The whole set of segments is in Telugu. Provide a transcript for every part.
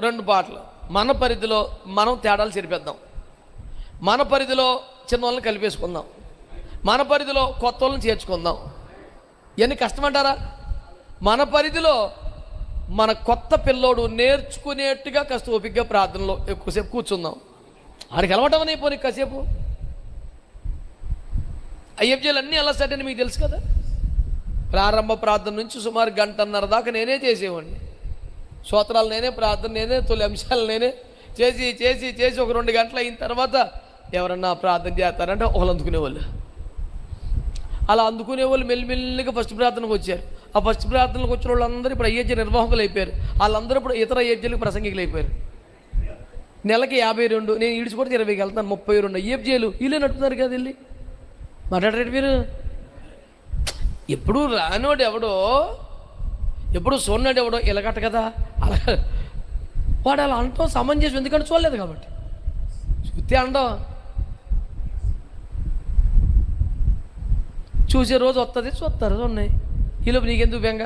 రెండు పాటలు. మన పరిధిలో మనం తేడాలు చెరిపేద్దాం. మన పరిధిలో చిన్న వాళ్ళని కలిపేసుకుందాం. మన పరిధిలో కొత్త వాళ్ళని చేర్చుకుందాం. ఎన్ని కష్టమంటారా? మన పరిధిలో మన కొత్త పిల్లోడు నేర్చుకునేట్టుగా కాస్త ఓపికగా ప్రార్థనలో ఎక్కువసేపు కూర్చుందాం. ఆడికి అలవటం అయిపోయి కాసేపు. ఐఎఫ్జీలు అన్నీ అలా అని మీకు తెలుసు కదా? ప్రారంభ ప్రార్థన నుంచి సుమారు గంటన్నర దాకా నేనే చేసేవాడిని. స్తోత్రాలు నేనే ప్రార్థన నేనే తొలి అంశాలు నేనే. చేసి చేసి చేసి ఒక రెండు గంటలు అయిన తర్వాత ఎవరన్నా ప్రార్థన చేస్తారంటే వాళ్ళు అందుకునేవాళ్ళు. అలా అందుకునే వాళ్ళు మెల్లిమెల్లిగా ఫస్ట్ ప్రార్థనకు వచ్చారు. ఆ ఫస్ట్ ప్రార్థనలకు వచ్చిన వాళ్ళందరూ ఇప్పుడు అయ్యేజ్య నిర్వాహకులు అయిపోయారు. వాళ్ళందరూ ఇప్పుడు ఇతర అయ్యేజ్యులకు ప్రసంగికులు అయిపోయారు. నెలకి యాభై రెండు నేను ఈడ్చుకుంటే ఇరవైకి వెళ్తాను ముప్పై రెండు. అయ్యేబ్జేలు వీళ్ళే నడుపుతున్నారు కదా వెళ్ళి. మాట్లాడరేంటి మీరు? ఎప్పుడు రానోడు ఎవడో ఎప్పుడు సోన్నాడు ఎవడో ఇలాగట్ట కదా? అలా వాడు అలా అనటం సమంజసం ఎందుకంటే చూడలేదు కాబట్టి. చూస్తే అనడం చూసే రోజు వస్తుంది చూస్తారు ఉన్నాయి. ఈలోపు నీకెందుకు బెంగ?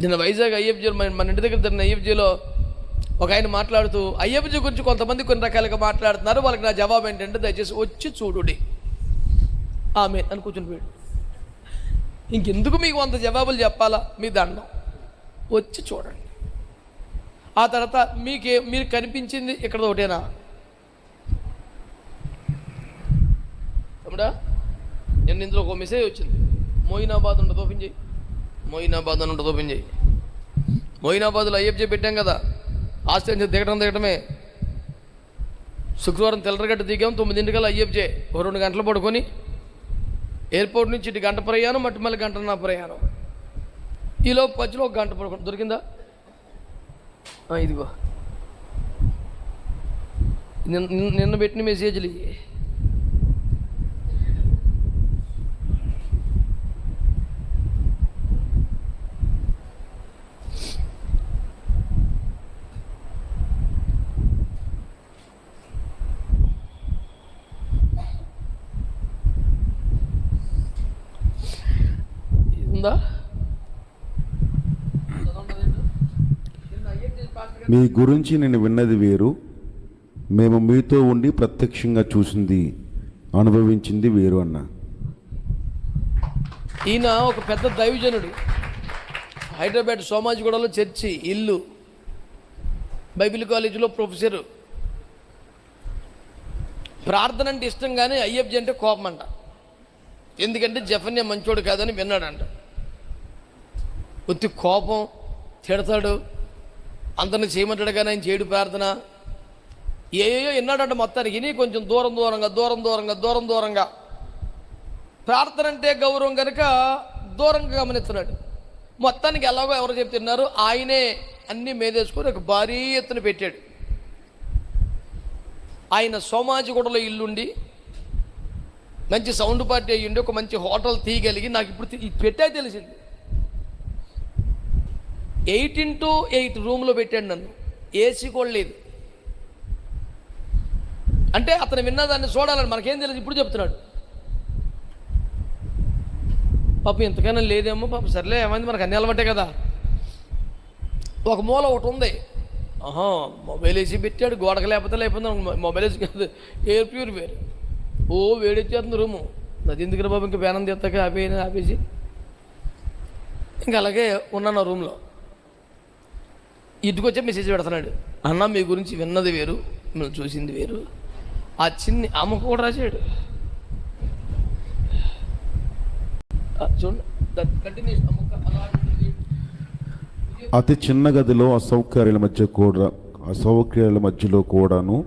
నిన్న వైజాగ్ అయ్యప్పజీ మన మన ఇంటి దగ్గర జరిగిన ఐఎఫ్జీలో ఒక ఆయన మాట్లాడుతూ ఐఎఫ్జీ గురించి కొంతమంది కొన్ని రకాలుగా మాట్లాడుతున్నారు. వాళ్ళకి నా జవాబు ఏంటంటే దయచేసి వచ్చి చూడుడి ఆమె అని కూర్చుని పోయాడు ఇంకెందుకు మీకు వంద జవాబులు చెప్పాలా? మీ దండం. వచ్చి చూడండి. ఆ తర్వాత మీకే మీరు కనిపించింది ఇక్కడ ఒకటేనా? తమ్ముడా నేను ఇందులో ఒక మెసేజ్ వచ్చింది. మోయినాబాద్ ఉండదు ఓపెన్ చేయి. మోయినాబాద్ అని ఉండదు ఓపెన్ చేయి. మోయినాబాద్లో అయ్యప్ప పెట్టాం కదా. ఆశ్చర్యం దిగటం దిగటమే. శుక్రవారం తెల్లరగడ్డ దిగాం తొమ్మిదింటికల్లా అయ్యప్పజే ఒక రెండు గంటలు పడుకొని ఎయిర్పోర్ట్ నుంచి ఇటు గంట ప్రయాణం మట్టి మళ్ళీ గంట నా ప్రయాణం ఈలో మధ్యలో ఒక గంట పడుకో దొరికిందా? ఇదిగో. నిన్న- నిన్న పెట్టిన మెసేజ్లు ఇవి ఇది ఉందా? మీ గురించి నేను విన్నది వేరు. మేము మీతో ఉండి ప్రత్యక్షంగా చూసింది అనుభవించింది వేరు అన్న. ఈయన ఒక పెద్ద దైవజనుడు. హైదరాబాద్ సోమాజిగూడలో చర్చి ఇల్లు. బైబిల్ కాలేజీలో ప్రొఫెసరు. ప్రార్థన అంటే ఇష్టం కానీ అయ్యప్పజీ అంటే కోపం అంట ఎందుకంటే జఫన్య మంచోడు కాదని విన్నాడంట. ఒత్తి కోపం తిడతాడు. అందరిని చేయమంటాడు కానీ ఆయన చేయడు ప్రార్థన. ఏయో ఎన్నాడంట మొత్తానికి? ఇని కొంచెం దూరం దూరంగా దూరం దూరంగా దూరం దూరంగా. ప్రార్థన అంటే గౌరవం కనుక దూరంగా గమనిస్తున్నాడు. మొత్తానికి ఎలాగో ఎవరు చెప్తున్నారు? ఆయనే అన్ని మేదేసుకొని ఒక భారీ ఎత్తున పెట్టాడు. ఆయన సోమాజిగూడలో ఇల్లుండి మంచి సౌండ్ పార్టీ అయ్యిండి ఒక మంచి హోటల్ తీయగలిగి నాకు ఇప్పుడు తీ- ఇది తెలిసింది. ఎయిట్ ఇంటూ ఎయిట్ రూమ్లో పెట్టాడు నన్ను. ఏసీ కూడా లేదు. అంటే అతను విన్నదాన్ని చూడాలని మనకేం తెలియదు ఇప్పుడు చెప్తున్నాడు. పాపం ఎంతకైనా లేదేమో పాపం సర్లే ఏమైంది? మనకు అన్ని అలవాటే కదా. ఒక మూల ఒకటి ఉంది. ఆహా మొబైల్ వేసి పెట్టాడు గోడకు లేకపోతే లేకపోతే మొబైల్ వేసి కాదు ఎయిర్ ప్యూర్ వేరు ఓ వేడెచ్చేస్తుంది రూము. అది ఎందుకు బాబు ఇంకా బ్యానం తీస్తాక ఆపేసి ఆపేసి. ఇంకా అలాగే ఉన్నాను రూమ్లో. ఇటుకొచ్చే మెసేజ్ పెడుతున్నాడు. అన్న మీ గురించి విన్నది వేరు మిమ్మల్ని చూసింది వేరు. ఆ చిన్ని అమ్మకు కూడా రాశాడు. చూడండి. కంటిన్యూస్ అతి చిన్న గదిలో అసౌకర్యాల మధ్య కూడా అసౌకర్యాల మధ్యలో కూడాను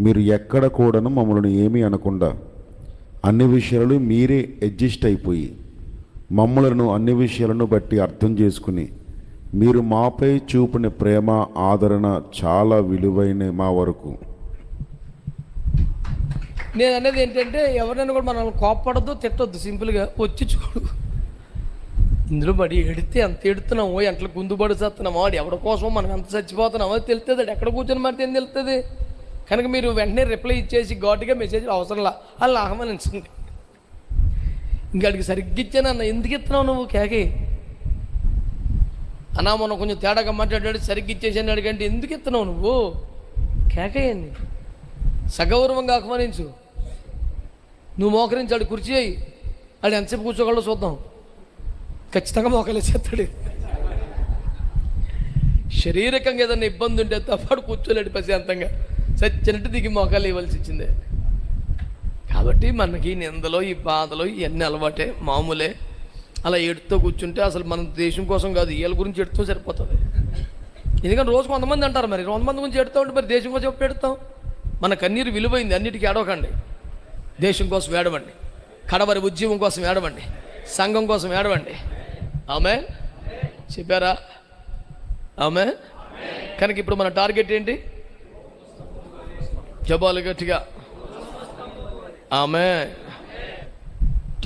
మీరు ఎక్కడ కూడాను మమ్మల్ని ఏమీ అనకుండా అన్ని విషయాలు మీరే అడ్జస్ట్ అయిపోయి మమ్మలను అన్ని విషయాలను బట్టి అర్థం చేసుకుని మీరు మాపై చూపిన ప్రేమ ఆదరణ చాలా విలువైన మా వరకు. నేను అనేది ఏంటంటే ఎవరైనా కూడా మనం కోప్పడద్దు తిట్టొద్దు. సింపుల్గా వచ్చి చూడు. ఇందులో పడి ఎడితే ఎంత ఎడుతున్నామో ఎంట్లో గుందు పడి చేస్తున్నామో వాడు ఎవరి కోసం మనం ఎంత చచ్చిపోతున్నామో తెలుస్తుంది ఎక్కడ కూర్చొని మరి ఏం తెలుస్తుంది కనుక మీరు వెంటనే రిప్లై ఇచ్చేసి ఘాటుగా మెసేజ్ అవసరంలా. అలా ఆహ్వానించండి. ఇంకాడికి సరిగ్గా ఇచ్చానన్న ఎందుకు ఇస్తున్నావు నువ్వు కేకే? అన్నా మనం కొంచెం తేడాగా మాట్లాడాడు సరిగ్గా ఇచ్చేసాను అడిగంటే ఎందుకు ఇస్తున్నావు నువ్వు? కేకయ్యండి సగౌరవంగా ఆహ్వానించు. నువ్వు మోకరించాడు కుర్చీ అయ్యి ఆడు ఎంతసేపు కూర్చోగలడో చూద్దాం. ఖచ్చితంగా మోకలేసేస్తాడు శారీరకంగా ఏదైనా ఇబ్బంది ఉంటే తప్పాడు కూర్చోలేడు ప్రశాంతంగా. చచ్చినట్టు దిగి మోకాలు ఇవ్వాల్సి వచ్చిందే. కాబట్టి మనకి నిందలో ఈ బాధలో ఇవన్నీ అలవాటే మామూలే. అలా ఎడుతూ కూర్చుంటే అసలు మన దేశం కోసం కాదు వీళ్ళ గురించి ఎడుతూ సరిపోతుంది. ఎందుకంటే రోజు కొంతమంది అంటారు మరి కొంతమంది గురించి ఎడుతూ ఉంటే మరి దేశం కోసం పెడతాం మన కన్నీరు విలువైంది అన్నిటికీ ఏడవకండి. దేశం కోసం ఏడవండి. కడవరి ఉద్యమం కోసం ఏడవండి. సంఘం కోసం ఏడవండి. ఆమె చెప్పారా? ఆమె? కనుక ఇప్పుడు మన టార్గెట్ ఏంటి? జబాలు గట్టిగా. ఆమె